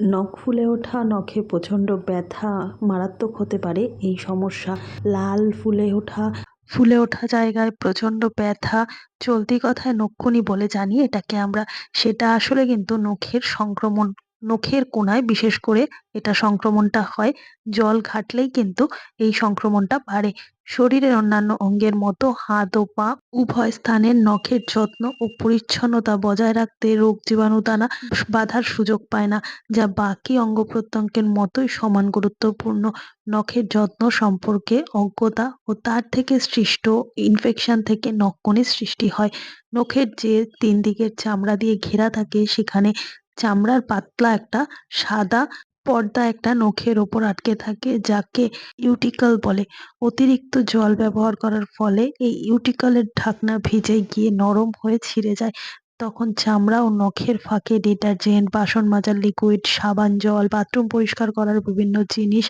নখ ফুলে ওঠা, নখে প্রচণ্ড ব্যথা মারাত্মক হতে পারে এই সমস্যা। লাল ফুলে ওঠা ফুলে ওঠা জায়গায় প্রচণ্ড ব্যথা, চলতি কথায় নক্ষুনি বলে জানি এটাকে আমরা, সেটা আসলে কিন্তু নখের সংক্রমণ নখের কোনায় বিশেষ করে এটা সংক্রমণটা হয়। জল ঘাটলেই কিন্তু এই সংক্রমণটা বাড়ে। শরীরের অন্যান্য অঙ্গের মতো হাত ও পা উভয় স্থানের নখের যত্ন ও পরিচ্ছন্নতা বজায় রাখতে রোগ জীবাণু দানা বাধার সুযোগ পায় না, যা বাকি অঙ্গ প্রত্যঙ্গের মতোই সমান গুরুত্বপূর্ণ। নখের যত্ন সম্পর্কে অজ্ঞতা ও তার থেকে সৃষ্ট ইনফেকশন থেকে নখকনির সৃষ্টি হয়। নখের যে তিন দিকের চামড়া দিয়ে ঘেরা থাকে, সেখানে চামড়ার পাতলা একটা সাদা পর্দা একটা নখের ওপর আটকে থাকে, যাকে ইউটিকল বলে। অতিরিক্ত জল ব্যবহার করার ফলে এই ইউটিকলের ঢাকনা ভিজে গিয়ে নরম হয়ে ছিঁড়ে যায়। তখন চামড়া ও নখের ফাঁকে ডিটারজেন্ট, বাসন মাজার, লিকুইড, সাবান, জল, বাথরুম পরিষ্কার করার বিভিন্ন জিনিস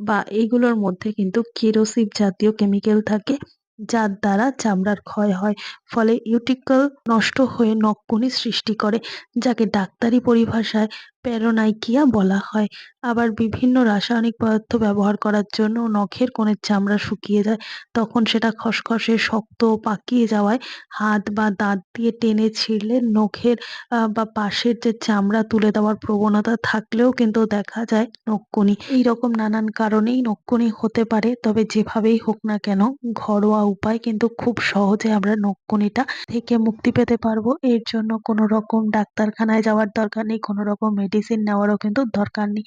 বা এইগুলোর মধ্যে কিন্তু কেরোসিভ জাতীয় কেমিক্যাল থাকে। যার দ্বারা চামড়ার ক্ষয় হয়। ফলে ইউটিকল নষ্ট হয়ে নখকুনি সৃষ্টি করে, যাকে ডাক্তারি পরিভাষায় প্যারোনাইকিয়া বলা হয়। আবার বিভিন্ন রাসায়নিক পদার্থ ব্যবহার করার জন্য নখের কোণের চামড়া শুকিয়ে যায়। তখন সেটা খসখসে শক্ত পাকিয়ে যাওয়ায় হাত বা দাঁত দিয়ে টেনে ছিঁড়লে নখের আহ, বা পাশের যে চামড়া তুলে দেওয়ার প্রবণতা থাকলেও কিন্তু দেখা যায় নখকুনি। এইরকম নানান কারণেই নখকুনি হতে পারে। তবে যেভাবেই হোক না কেন ঘরোয়া উপায় কিন্তু খুব সহজে আমরা নখকুনিটা থেকে মুক্তি পেতে পারব। এর জন্য কোনো রকম ডাক্তারখানায় যাওয়ার দরকার নেই কোনো রকম মেডিসিন নেওয়ারও কিন্তু দরকার নেই।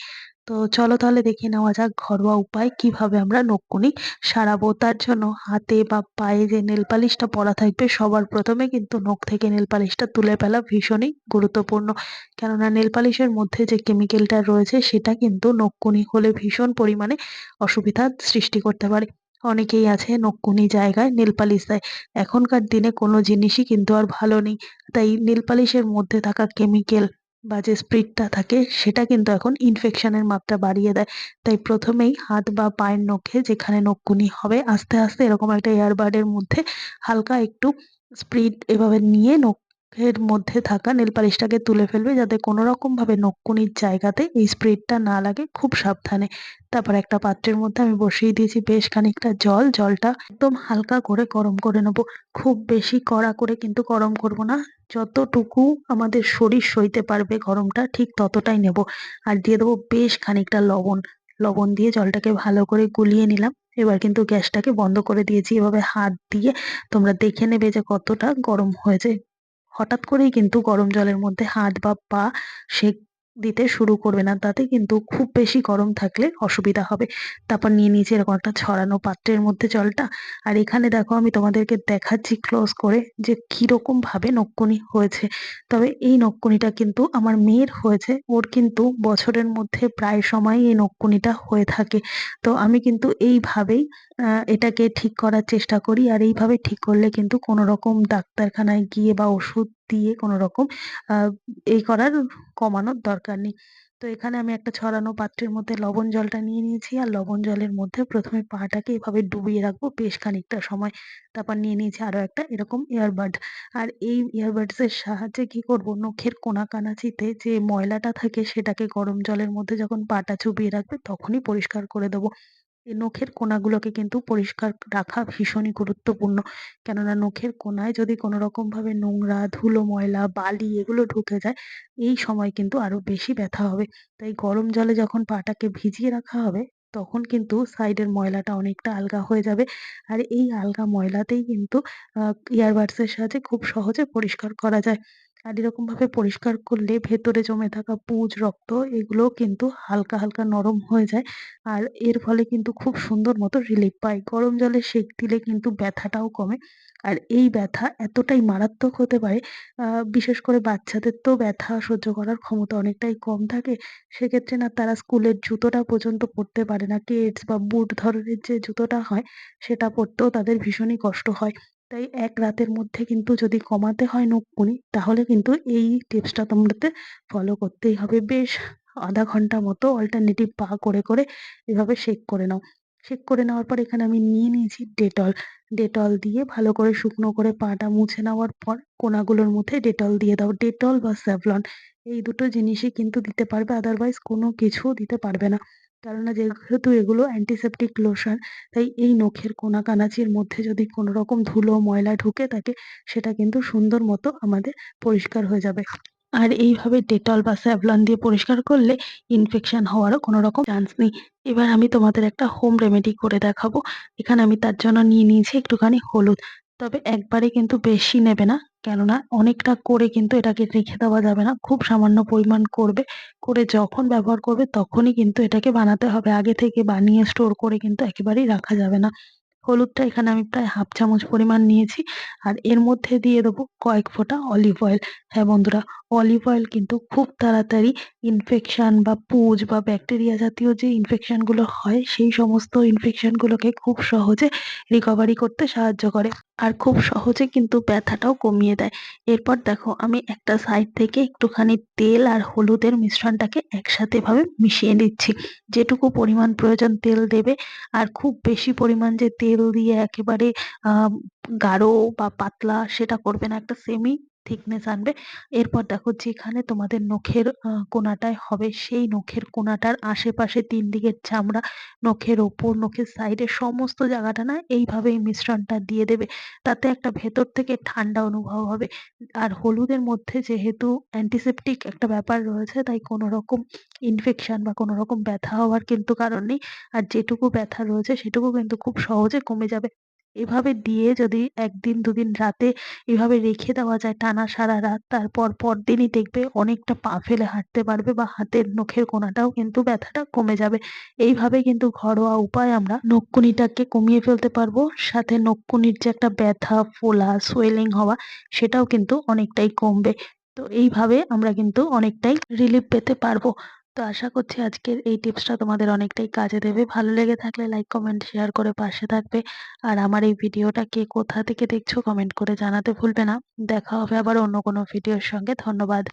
তো চলো তাহলে দেখে নেওয়া যাক ঘরোয়া উপায় কীভাবে আমরা নখকুনি সারাবো। তার জন্য হাতে বা পায়ে যে নেল পালিশটা পরা থাকবে, সবার প্রথমে কিন্তু নখ থেকে নেল পালিশটা তুলে ফেলা ভীষণই গুরুত্বপূর্ণ। কেননা নেল পালিশের মধ্যে যে কেমিক্যালটা রয়েছে, সেটা কিন্তু নখকুনি হলে ভীষণ পরিমাণে অসুবিধার সৃষ্টি করতে পারে। অনেকেই আছে নখকুনি জায়গায় নেল পালিশ দেয়। এখনকার দিনে কোনো জিনিসই কিন্তু আর ভালো নেই। তাই নেল পালিশের মধ্যে থাকা কেমিক্যাল বা যে স্প্রিটটা থাকে সেটা কিন্তু এখন ইনফেকশনের মাত্রা বাড়িয়ে দেয়। তাই প্রথমেই হাত বা পায়ের নখে যেখানে নখকুনি হবে, আস্তে আস্তে এরকম একটা এয়ারবাডের মধ্যে হালকা একটু স্প্রিট এভাবে নিয়ে নখের মধ্যে থাকা নেল পালিশটাকে তুলে ফেলবে যাতে কোনো রকম ভাবে নখকুনির জায়গাতে এই স্প্রিটটা না লাগে খুব সাবধানে। তারপর একটা পাত্রের মধ্যে আমি বসিয়ে দিয়েছি বেশ খানিকটা জল। জলটা একদম হালকা করে গরম করে নেব। খুব বেশি কড়া করে কিন্তু গরম করব না। যতটুকু আমাদের শরীর সইতে পারবে গরমটা, ঠিক ততটাই নেব। আর দিয়ে দেবো বেশ খানিকটা লবণ। লবণ দিয়ে জলটাকে ভালো করে গুলিয়ে নিলাম। এবার কিন্তু গ্যাসটাকে বন্ধ করে দিয়েছি। এভাবে হাত দিয়ে তোমরা দেখে নেবে যে কতটা গরম হয়েছে। হঠাৎ করেই কিন্তু গরম জলের মধ্যে হাত বা পা সেক দিতে শুরু করবে না, তাতে কিন্তু খুব বেশি গরম থাকলে অসুবিধা হবে। তারপর নিয়ে নিয়েছি এরকম একটা ছড়ানো পাত্রের মধ্যে জলটা। আর এখানে দেখো আমি তোমাদেরকে দেখাচ্ছি ক্লোজ করে যে কীরকম ভাবে নক্কুনি হয়েছে। তবে এই নক্কুনিটা কিন্তু আমার মেয়ের হয়েছে। ওর কিন্তু বছরের মধ্যে প্রায় সময় এই নক্কুনিটা হয়ে থাকে। তো আমি কিন্তু এইভাবেই এটাকে ঠিক করার চেষ্টা করি। আর এইভাবে ঠিক করলে কিন্তু কোনো রকম ডাক্তারখানায় গিয়ে বা ওষুধ দিয়ে কোনো রকম এই করার কমানোর দরকার নেই। তো এখানে আমি একটা ছড়ানো পাত্রের মধ্যে লবণ জলটা নিয়ে নিয়েছি, আর লবণ জলের মধ্যে প্রথমে পাটাকে এভাবে ডুবিয়ে রাখব বেশ খানিকটা সময়। তারপর নিয়ে নিয়েছি আরও একটা এরকম ইয়ারবাড আর এই ইয়ারবাডস এর সাহায্যে কি করব? নখের কোনা কানাচিতে যে ময়লাটা থাকে সেটাকে গরম জলের মধ্যে যখন পাটা চুবিয়ে রাখবে তখনই পরিষ্কার করে দেবো। এই নখের কোনাগুলোকে কিন্তু পরিষ্কার রাখা ভীষণই গুরুত্বপূর্ণ। কেননা নখের কোনায় যদি কোনো রকম ভাবে নোংরা, ধুলো, ময়লা, বালি এগুলো ঢুকে যায়, এই সময় কিন্তু আরও বেশি ব্যথা হবে। তাই গরম জলে যখন পাটাকে ভিজিয়ে রাখা হবে, তখন কিন্তু সাইডের ময়লাটা অনেকটা আলগা হয়ে যাবে। আর এই আলগা ময়লাতেই কিন্তু ইয়ারবাডস এর সাহায্যে খুব সহজে পরিষ্কার করা যায়। আর এরকম ভাবে পরিষ্কার করলে ভেতরে জমে থাকা পুঁজ, রক্ত এগুলো কিন্তু হালকা হালকা নরম হয়ে যায়। আর এর ফলে কিন্তু খুব সুন্দর মতো রিলিফ পায়। গরম জলে সেঁক দিলে কিন্তু ব্যথাটাও কমে। আর এই ব্যথা এতটাই মারাত্মক হতে পারে বিশেষ করে বাচ্চাদের তো ব্যথা সহ্য করার ক্ষমতা অনেকটাই কম থাকে। সেক্ষেত্রে না তারা স্কুলের জুতোটা পর্যন্ত পরতে পারে না। কেডস বা বুট ধরনের যে জুতোটা হয়, সেটা পরতেও তাদের ভীষণই কষ্ট হয়। তাই এক রাতের মধ্যে কিন্তু যদি কমাতে হয় নখকুনি তাহলে কিন্তু এই টিপসটা তোমাদের ফলো করতেই হবে। বেশ আধা ঘণ্টা মতো অল্টারনেটিভ পা করে করে এভাবে শেক করে নাও। শেক করে নেওয়ার পর এখানে আমি নিয়ে নিয়েছি ডেটল ডেটল দিয়ে ভালো করে শুকনো করে পাটা মুছে নেওয়ার পর কোনাগুলোর মধ্যে ডেটল দিয়ে দাও। ডেটল বা স্যাভলন এই দুটো জিনিসই কিন্তু দিতে পারবে আদারওয়াইজ কোনো কিছু দিতে পারবে না। কেননা যেহেতু এগুলো অ্যান্টিসেপটিক লোশন তাই এই নখের কোনা কানাচির মধ্যে যদি কোনো রকম ধুলো, ময়লা ঢুকে থাকে, সেটা কিন্তু সুন্দর মতো আমাদের পরিষ্কার হয়ে যাবে। আর এইভাবে ডেটল বা স্যাভলন দিয়ে পরিষ্কার করলে ইনফেকশন হওয়ারও কোনো রকম চান্স নেই। এবার আমি তোমাদের একটা হোম রেমেডি করে দেখাবো। এখানে আমি তার জন্য নিয়ে নিয়েছি একটুখানি হলুদ। তবে একবারে কিন্তু বেশি নেবে না। কেননা অনেকটা করে কিন্তু এটাকে রেখে দেওয়া যাবে না, খুব সামান্য পরিমাণ করবে, করে যখন ব্যবহার করবে তখনই কিন্তু এটাকে বানাতে হবে। আগে থেকে বানিয়ে স্টোর করে কিন্তু একেবারেই রাখা যাবে না। হলুদটা এখানে আমি প্রায় হাফ চামচ পরিমাণ নিয়েছি, আর এর মধ্যে দিয়ে দেবো কয়েক ফোঁটা অলিভ অয়েল হ্যাঁ বন্ধুরা অলিভ অয়েল কিন্তু খুব তাড়াতাড়ি ইনফেকশন বা পুজ বা ব্যাকটেরিয়া জাতীয় যে ইনফেকশনগুলো হয়, সেই সমস্ত ইনফেকশনগুলোকে খুব সহজে রিকভারি করতে সাহায্য করে আর খুব সহজে কিন্তু ব্যথাটাও কমিয়ে দেয়। এরপর দেখো, আমি একটা সাইড থেকে একটুখানি তেল আর হলুদের মিশ্রণটাকে একসাথে ভাবে মিশিয়ে নিচ্ছি। যেটুকু পরিমাণ প্রয়োজন তেল দেবে আর খুব বেশি পরিমাণ যে তেল দিয়ে একেবারে গাঢ় বা পাতলা সেটা করবে না, একটা সেমি থিকনেস আনবে। এরপর দেখো যেখানে তোমাদের নখের কোনাটায় হবে, সেই নখের কোনাটার আশেপাশে তিন দিকের চামড়া, নখের ওপর, নখের সাইডে সমস্ত জায়গাটা না এইভাবে এই মিশ্রণটা দিয়ে দেবে। তাতে একটা ভেতর থেকে ঠান্ডা অনুভব হবে। আর হলুদের মধ্যে যেহেতু অ্যান্টিসেপটিক একটা ব্যাপার রয়েছে, তাই কোনো রকম ইনফেকশন বা কোনো রকম ব্যথা হওয়ার কিন্তু কারণ নেই। আর যেটুকু ব্যথা রয়েছে, সেটুকু কিন্তু খুব সহজে কমে যাবে। এভাবে দিয়ে যদি একদিন, দুদিন রাতে এভাবে রেখে দেওয়া যায় টানা সারা রাত তারপর পরদিনই দেখবে অনেকটা পা ফেলে হাঁটতে পারবে বা হাতের নখের কোনাটাও কিন্তু ব্যথাটা কমে যাবে। এইভাবে কিন্তু ঘরোয়া উপায় আমরা নখকুনিটাকে কমিয়ে ফেলতে পারব। সাথে নখকুনির যে একটা ব্যথা, ফোলা, সোয়েলিং হওয়া সেটাও কিন্তু অনেকটাই কমবে। তো এইভাবে আমরা কিন্তু অনেকটাই রিলিফ পেতে পারব। তো আশা করছি আজকের এই টিপসটা তোমাদের অনেকটাই কাজে দেবে। ভালো লেগে থাকলে লাইক কমেন্ট শেয়ার করে পাশে থাকবে। আর আমার এই ভিডিওটা কে কোথা থেকে দেখছ কমেন্ট করে জানাতে ভুলবে না। দেখা হবে আবার অন্য কোনো ভিডিওর সঙ্গে। ধন্যবাদ।